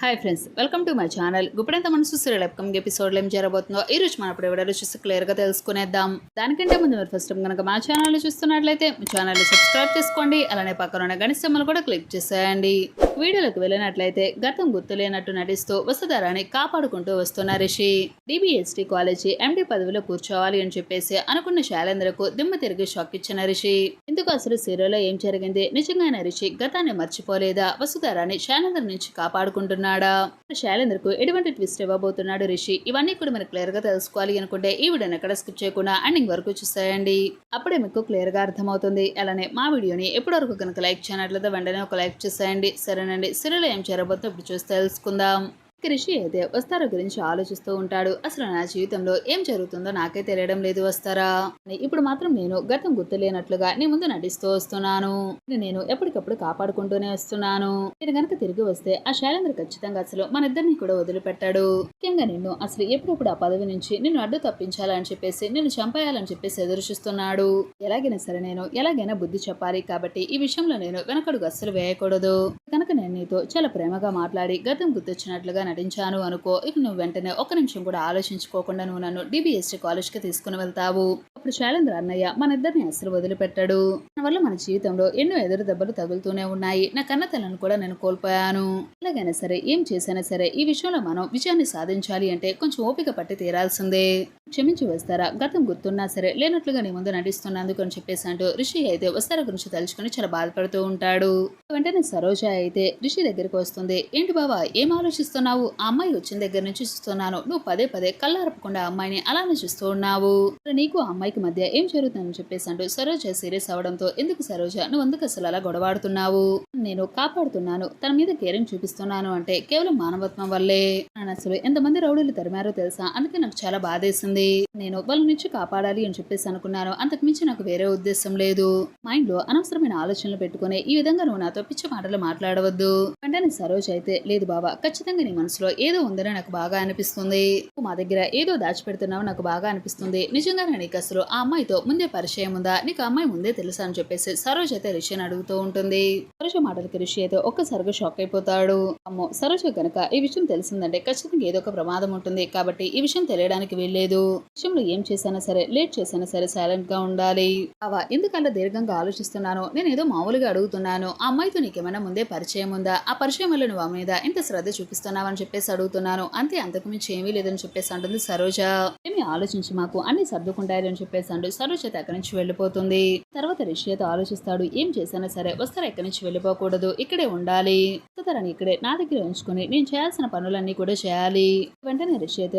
Hi friends welcome to my channel Guppedantha Manasu serial upcoming ఎపిసోడ్లో ఏం జరగబోతుందో ఈ రోజు మనం ఇప్పుడు ఎవడో చూసి క్లియర్గా తెలుసుకునేద్దాం. దానికంటే ముందు మీరు ఫస్ట్ టైం కనుక మా ఛానల్ చూస్తున్నట్లయితే మా ఛానల్ని సబ్స్క్రైబ్ చేసుకోండి అలానే పక్కన ఉన్న గణిస్తమ్మలు కూడా క్లిక్ చేసేయండి. వీడియోలోకి వెళ్ళినట్లయితే గతం గుర్తులేనట్టు నటిస్తూ వసుధారాన్ని కాపాడుకుంటూ వస్తున్న రిషి. డిబిఎస్టీ కాలేజీ ఎండి పదవిలో కూర్చోవాలి అని చెప్పేసి అనుకున్న శైలేంద్రకు దిమ్మ తిరిగి షాక్ ఇచ్చిన రిషి. ఇందుకు అసలు సీరియల్లో ఏం జరిగింది? నిజంగానే రిషి గతాన్ని మర్చిపోలేదా? వసుధారాన్ని శైలేంద్ర నుంచి కాపాడుకుంటున్నాడా శైలేంద్రకు ఎటువంటి ట్విస్ట్ ఇవ్వబోతున్నాడు రిషి? ఇవన్నీ కూడా మీరు క్లియర్గా తెలుసుకోవాలి అనుకుంటే ఈ వీడియోని ఎక్కడ స్కిప్ చేయకుండా ఎండింగ్ వరకు చూసేయండి. అప్పుడే మీకు క్లియర్గా అర్థమవుతుంది. అలానే మా వీడియోని ఎప్పటి వరకు కనుక లైక్ చేయనట్లయితే వెంటనే ఒక లైక్ చేసేయండి. సరేనండి. సీరియల్ ఏం చేరబోతుందో ఇప్పుడు చూసి తెలుసుకుందాం. కృషి అయితే వస్తారా గురించి ఆలోచిస్తూ ఉంటాడు? అసలు నా జీవితంలో ఏం జరుగుతుందో నాకే తెలియడం లేదు వస్తారా? ఇప్పుడు మాత్రం నేను గతం గుర్తులేనట్లుగా నీ ముందు నటిస్తూ వస్తున్నాను. నేను ఎప్పటికప్పుడు కాపాడుకుంటూనే వస్తున్నాను. నేను గనక తిరిగి వస్తే ఆ శైలేంద్ర ఖచ్చితంగా అసలు మన ఇద్దరిని కూడా వదిలిపెట్టాడు. ముఖ్యంగా నిన్ను అసలు ఎప్పుడప్పుడు ఆ పదవి నుంచి నిన్ను అడ్డు తప్పించాలని చెప్పేసి నిన్ను చంపేయాలని చెప్పేసి ఎదురు చూస్తున్నాడు ఎలాగైనా సరే నేను ఎలాగైనా బుద్ధి చెప్పాలి కాబట్టి ఈ విషయంలో నేను వెనకడుగు అస్సలు వేయకూడదు. కనుక నేను నీతో చాలా ప్రేమగా మాట్లాడి గతం గుర్తొచ్చినట్లుగా నటించాను అనుకో ఇక నువ్వు వెంటనే ఒక్క నిమిషం కూడా ఆలోచించుకోకుండా నువ్వు నన్ను డిబిఎస్టీ కాలేజ్కి తీసుకుని వెళ్తావు. అప్పుడు శైలేంద్ర అన్నయ్య మన ఇద్దరిని అస్సలు వదిలిపెట్టాడు. నా వల్ల మన జీవితంలో ఎన్నో ఎదురు దెబ్బలు తగులుతూనే ఉన్నాయి. నా కన్నతలను కూడా నేను కోల్పోయాను. ఎలాగైనా సరే ఏం చేసినా సరే ఈ విషయంలో మనం విజయాన్ని సాధించాలి అంటే కొంచెం ఓపిక పట్టి తీరాల్సిందే. క్షమించి వస్తారా? గతం గుర్తున్నా సరే లేనట్లుగా నీ ముందు నటిస్తున్నందుకు అని చెప్పేసి అంటూ రిషి అయితే వస్తారా గురించి తలుచుకుని చాలా బాధపడుతూ ఉంటాడు. వెంటనే సరోజ అయితే రిషి దగ్గరికి వస్తుంది. ఏంటి బావా ఏం ఆలోచిస్తున్నావు? ఆ అమ్మాయి వచ్చిన దగ్గర నుంచి చూస్తున్నాను. నువ్వు పదే పదే కళ్ళారపకుండా అమ్మాయిని అలానే చూస్తూ ఉన్నావు. నీకు ఆ అమ్మాయికి మధ్య ఏం జరుగుతుందని చెప్పేసి అంటూ సరోజ సీరియస్ అవడంతో ఎందుకు సరోజ? నువ్వు ఎందుకు అసలు అలా గొడవాడుతున్నావు? నేను కాపాడుతున్నాను. తన మీద కేరింగ్ చూపిస్తున్నాను అంటే కేవలం మానవత్వం వల్లే. నన్ను అసలు ఎంతమంది రౌడీలు తరిమారో తెలుసా? అందుకే నాకు చాలా బాధేసింది. నేను వాళ్ళ నుంచి కాపాడాలి అని చెప్పేసి అనుకున్నాను. అంతకు మించి నాకు వేరే ఉద్దేశం లేదు. మైండ్లో అనవసరమైన ఆలోచనలు పెట్టుకుని ఈ విధంగా నువ్వు నాతో పిచ్చి మాటలు మాట్లాడవద్దు. వెంటనే సరోజ్ అయితే లేదు బాబా ఖచ్చితంగా నీ మనసులో ఏదో ఉందని నాకు బాగా అనిపిస్తుంది. మా దగ్గర ఏదో దాచిపెడుతున్నావు నాకు బాగా అనిపిస్తుంది. నిజంగానే నీకు అసలు ఆ అమ్మాయితో ముందే పరిచయం ఉందా? నీకు అమ్మాయి ముందే తెలుసా అని చెప్పేసి సరోజ్ అయితే రిషిని అడుగుతూ ఉంటుంది. సరోజ మాటలకి రిషి అయితే ఒక్కసారిగా షాక్ అయిపోతాడు. అమ్మో! సరోజ కనుక ఈ విషయం తెలిసిందంటే ఖచ్చితంగా ఏదో ఒక ప్రమాదం ఉంటుంది. కాబట్టి ఈ విషయం తెలియడానికి వీల్లేదు. విషయంలో ఏం చేసినా సరే లేట్ చేసినా సరే సైలెంట్గా ఉండాలి. అవా ఎందుకలా దీర్ఘంగా ఆలోచిస్తున్నాను? నేను ఏదో మామూలుగా అడుగుతున్నాను. ఆ అమ్మాయితో నీకేమైనా ముందే పరిచయం ఉందా? ఆ పరిచయం వల్ల నువ్వు మీద ఇంత శ్రద్ధ చూపిస్తున్నావని చెప్పేసి అడుగుతున్నాను అంతే అంతకు మించి ఏమీ లేదని చెప్పేసి అంటుంది సరోజ. ఏమి ఆలోచించి మాకు అన్ని సర్దుకుంటాయని చెప్పేసి అంటూ సరోజ అయితే అక్కడి నుంచి వెళ్ళిపోతుంది. తర్వాత రిషి అయితే ఆలోచిస్తాడు ఏం చేసినా సరే వస్తారా ఇక్కడి నుంచి వెళ్ళిపోకూడదు ఇక్కడే ఉండాలి. వసుధరాని ఇక్కడే నా దగ్గర ఉంచుకొని నేను చేయాల్సిన పనులన్నీ కూడా చేయాలి. వెంటనే రిషి అయితే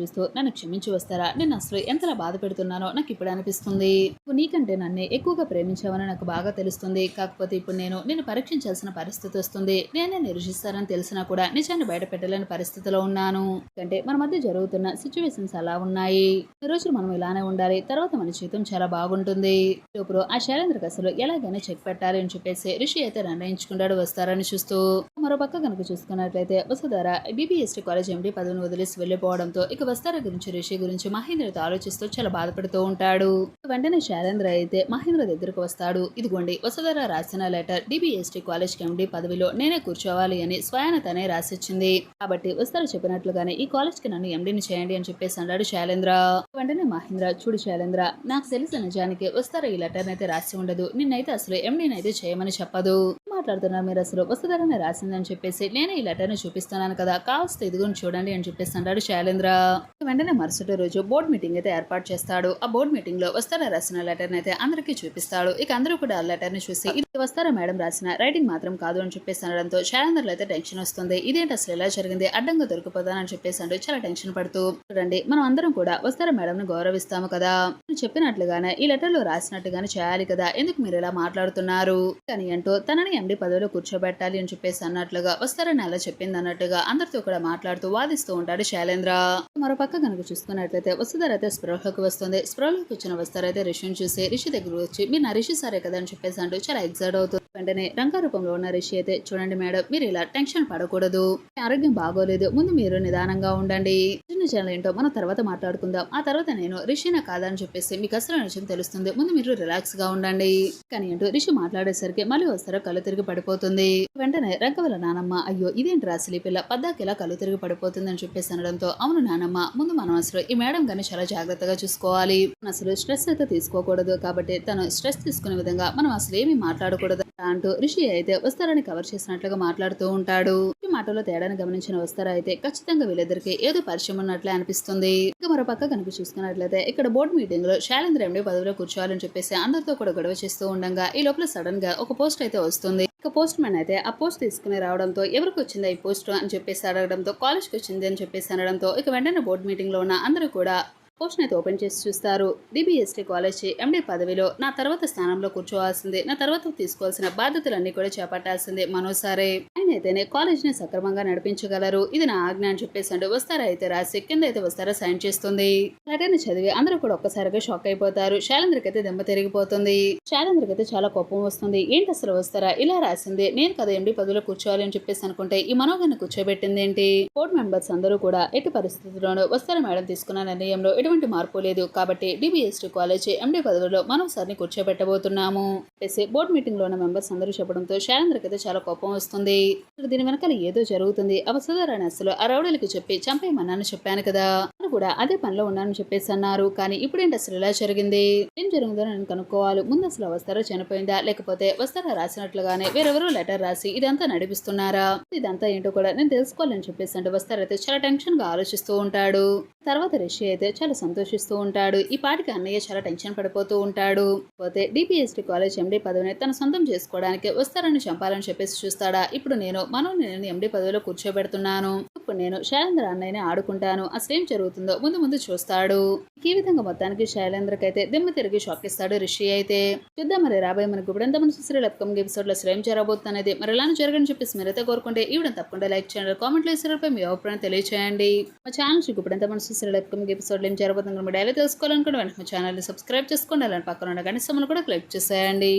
చూస్తూ నన్ను క్షమించి వస్తారా? నేను అసలు ఎంతలా బాధ పెడుతున్నానో నాకు ఇప్పుడు అనిపిస్తుంది. నీకంటే నన్నే ఎక్కువగా ప్రేమించావని నాకు బాగా తెలుస్తుంది. కాకపోతే ఇప్పుడు నేను నేను పరీక్షించాల్సిన పరిస్థితి వస్తుంది. నేనే నిరూపిస్తానని తెలిసినా కూడా నిజాన్ని బయట పెట్టలేని పరిస్థితిలో ఉన్నాను. అంటే మన మధ్య జరుగుతున్న సిచ్యువేషన్స్ అలా ఉన్నాయి. ఈ రోజులు మనం ఇలానే ఉండాలి. తర్వాత మన జీవితం చాలా బాగుంటుంది. ఇప్పుడు ఆ శైలేంద్ర కసలో ఎలాగైనా చెక్ పెట్టాలి అని చెప్పేసి రిషి అయితే నిర్ణయించుకుంటాడు వస్తారని చూస్తూ మరో పక్క కనుక చూసుకున్నట్లయితే వసుధార బీబీఎస్టీ కాలేజ్ ఎండి పదవిని వదిలేసి వెళ్ళిపోవడంతో ఇక వస్తార గురించి రిషి గురించి మహేంద్రతో ఆలోచిస్తూ చాలా బాధపడుతూ ఉంటాడు. వెంటనే శైలేంద్ర అయితే మహేంద్ర దగ్గరకు వస్తాడు. ఇదిగోండి వసుధార రాసిన లెటర్ డిబిఎస్టీ కాలేజ్ ఎండి పదవిలో నేనే కూర్చోవాలి అని స్వయాన తనే రాసిచ్చింది. కాబట్టి వస్తార చెప్పినట్లుగానే ఈ కాలేజ్కి నన్ను ఎండిని చేయండి అని చెప్పేసి అన్నాడు శైలేంద్ర. వెంటనే మహేంద్ర చూడు శైలేంద్ర నాకు తెలిసిన నిజానికి వస్తారా ఈ లెటర్ అయితే రాసి ఉండదు. నిన్నైతే అసలు ఎండిని అయితే చేయమని చెప్పదు. మాట్లాడుతున్నారు. మీరు అసలు వసుధారని రాసిందని చెప్పేసి నేను ఈ లెటర్ని చూపిస్తున్నాను కదా. కావస్తే ఇదిగోని చూడండి అని చెప్పేసి అంటాడు శైలేంద్ర. వెంటనే మరుసటి రోజు బోర్డు మీటింగ్ అయితే ఏర్పాటు చేస్తాడు. ఆ బోర్డు మీటింగ్లో వస్తారా రాసిన లెటర్ అయితే అందరికీ చూపిస్తాడు. ఇక అందరూ కూడా ఆ లెటర్ని చూసి ఇది వస్తారా మేడం రాసిన రైటింగ్ మాత్రం కాదు అని చెప్పేసి అనడంతో శైలేంద్రలో అయితే టెన్షన్ వస్తుంది. ఇదేంటి అసలు ఎలా జరిగింది? అడ్డంగా దొరికిపోతానని చెప్పేసి అంటూ చాలా టెన్షన్ పడుతూ చూడండి మనం అందరం కూడా వస్తారా మేడం ని గౌరవిస్తాము కదా. చెప్పినట్లుగానే ఈ లెటర్లో రాసినట్టుగానే చేయాలి కదా. ఎందుకు మీరు ఇలా మాట్లాడుతున్నారు? కానీ అంటూ తనని ఎండి పదవిలో కూర్చోబెట్టాలి అని చెప్పేసి అన్నట్లుగా వస్తారని అలా చెప్పింది అన్నట్టుగా అందరితో కూడా మాట్లాడుతూ వాదిస్తూ ఉంటాడు శైలేంద్ర. మరో పక్క కనుక చూసుకున్నట్లయితే వసుధార అయితే స్పృహలోకి వస్తుంది. స్పృహలోకి వచ్చిన వస్తారైతే రిషిని చూసి రిషి దగ్గర వచ్చి మీరు నా రిషి సరే కదా అని చెప్పేసి అంటూ చాలా ఎగ్జైట్ అవుతుంది వెంటనే రంగారూపంలో ఉన్న రిషి అయితే చూడండి మేడం మీరు ఇలా టెన్షన్ పడకూడదు. మీ ఆరోగ్యం బాగోలేదు. ముందు మీరు నిదానంగా ఉండండి. చిన్న చిన్న ఏంటో మనం తర్వాత మాట్లాడుకుందాం. ఆ తర్వాత నేను రిషినా కాదని చెప్పేసి మీకు అసలు నిజం తెలుస్తుంది. ముందు మీరు రిలాక్స్గా ఉండండి. కానీ అంటూ రిషి మాట్లాడేసరికి మళ్ళీ వస్తారో కళ్ళు తిరిగి పడిపోతుంది వెంటనే రంగవల నానమ్మ అయ్యో ఇదేంటి రాసిలి పిల్ల? పద్దాకి ఇలా కళ్ళు తిరిగి పడిపోతుంది అని చెప్పేసి అనడంతో అవును నానమ్మ ముందు మనం అసలు ఈ మేడం గాని చాలా జాగ్రత్తగా చూసుకోవాలి. అసలు స్ట్రెస్ అయితే తీసుకోకూడదు కాబట్టి తను స్ట్రెస్ తీసుకునే విధంగా మనం అసలు ఏమీ మాట్లాడకూడదు అంటూ రిషి అయితే వస్తారని కవర్ చేసినట్లుగా మాట్లాడుతూ ఉంటాడు. ఈ మాటలో తేడాను గమనించిన వస్తారా అయితే ఖచ్చితంగా వీళ్ళిద్దరికి ఏదో పరిచయం ఉన్నట్లే అనిపిస్తుంది. ఇక మరో పక్క కనుక చూసుకున్నట్లయితే ఇక్కడ బోర్డు మీటింగ్లో శైలేంద్ర ఎండి పదవిలో కూర్చోవాలని చెప్పేసి అందరితో కూడా గొడవ చేస్తూ ఉండగా ఈ లోపల సడన్గా ఒక పోస్ట్ అయితే వస్తుంది. ఇక పోస్ట్ మ్యాన్ అయితే ఆ పోస్ట్ తీసుకుని రావడంతో ఎవరికి వచ్చిందా ఈ పోస్ట్ అని చెప్పేసి అడగడంతో కాలేజ్కి వచ్చింది అని చెప్పేసి అనడంతో ఇక వెంటనే బోర్డు మీటింగ్లో ఉన్న అందరూ కూడా పోస్ట్ అయితే ఓపెన్ చేసి చూస్తారు. డిబిఎస్టీ కాలేజ్ ఎండి పదవిలో నా తర్వాత స్థానంలో కూర్చోవాల్సిందే నా తర్వాత తీసుకోవాల్సిన బాధ్యతలన్నీ కూడా చేపట్టాల్సిందే మనోసారే అయితేనే కాలేజ్ని సక్రమంగా నడిపించగలరు. ఇది నా ఆజ్ఞ అని చెప్పేసి వస్తారా? అయితే రాసి కింద అయితే వస్తారా? సైన్ చేస్తుంది. లెటర్ని చదివి అందరూ కూడా ఒక్కసారిగా షాక్ అయిపోతారు. శైలేంద్రకి అయితే దెబ్బ తిరిగిపోతుంది. శైలేంద్రకి అయితే చాలా కోపం వస్తుంది. ఏంటి అసలు వస్తారా? ఇలా రాసింది. నేను కదా ఎండి పదవిలో కూర్చోవాలి అని చెప్పేసి అనుకుంటే ఈ మనోగాన్ని కూర్చోబెట్టింది ఏంటి? బోర్డు మెంబర్స్ అందరూ కూడా ఎట్టి పరిస్థితుల్లోనూ వస్తారా మేడం తీసుకున్న నిర్ణయంలో ఎటువంటి మార్పు లేదు. కాబట్టి డిబిఎస్టీ కాలేజ్ ఎండి పదవిలో మనం సార్ని కూర్చోబెట్టబోతున్నాము. బోర్డు మీటింగ్లో ఉన్న మెంబర్స్ అందరూ చెప్పడంతో శైలేంద్రకి అయితే చాలా కోపం వస్తుంది. దీని వెనకాల ఏదో జరుగుతుంది. అవసరాన్ని అసలు ఆ రౌడీలకి చెప్పి చంపేయమన్నాను చెప్పాను కదా. నేను కూడా అదే పనిలో ఉన్నానని చెప్పేసి అన్నారు. కానీ ఇప్పుడేంటి అసలు ఇలా జరిగింది? ఏం జరిగిందో నేను కనుక్కోవాలి. ముందు అసలు వస్తారా చనిపోయిందా? లేకపోతే వస్తారా రాసినట్లుగానే వేరెవరో లెటర్ రాసి ఇదంతా నడిపిస్తున్నారా? ఇదంతా ఏంటో కూడా నేను తెలుసుకోవాలని చెప్పేసి అంటే వస్తారైతే చాలా టెన్షన్గా ఆలోచిస్తూ ఉంటాడు. తర్వాత రిషి అయితే చాలా సంతోషిస్తూ ఉంటాడు. ఈ పాటికి అన్నయ్య చాలా టెన్షన్ పడిపోతూ ఉంటాడు. పోతే డిపిఎస్టీ కాలేజ్ ఎండి పదవిని తన సొంతం చేసుకోవడానికి వస్తారని చంపాలని చెప్పేసి చూస్తాడా. ఇప్పుడు నేను మనం నేను ఎండి పదవిలో కూర్చోబెడుతున్నాను. ఇప్పుడు నేను శైలేంద్ర అన్నయ్యని ఆడుకుంటాను. అసలు ఏం జరుగుతుందో ముందు ముందు చూస్తాడు. ఈ విధంగా మొత్తానికి శైలేంద్రకి అయితే దిమ్మ తిరిగి షాక్ ఇస్తాడు రిషి అయితే. చూద్దాం మరి రాబోయే మనకు ఇప్పుడు ఎంత మన సీరియల్ అప్కమింగ్ ఎపిసోడ్లో అసలు ఏం జరగబోతుంది అనేది. మరి ఇలానే జరగని చెప్పేసి మీరైతే కోరుకుంటే ఈ తప్పకుండా లైక్ చేయండి కామెంట్లో ఇస్తారపై మీ అభిప్రాయం తెలియచేయండి. మా ఛానల్ ఇప్పుడు ఎంత మన సీరియల్ అప్కమింగ్ ఎపిసోడ్ ఏం జరగబోతుంది మీరు డైలీ తెలుసుకోవాలనుకుంటే వెంటనే మా ఛానల్ సబ్స్క్రైబ్ చేసుకోండి. అలాంటి పక్కన ఉన్న గణిస్తములు కూడా క్లిక్ చేసేయండి.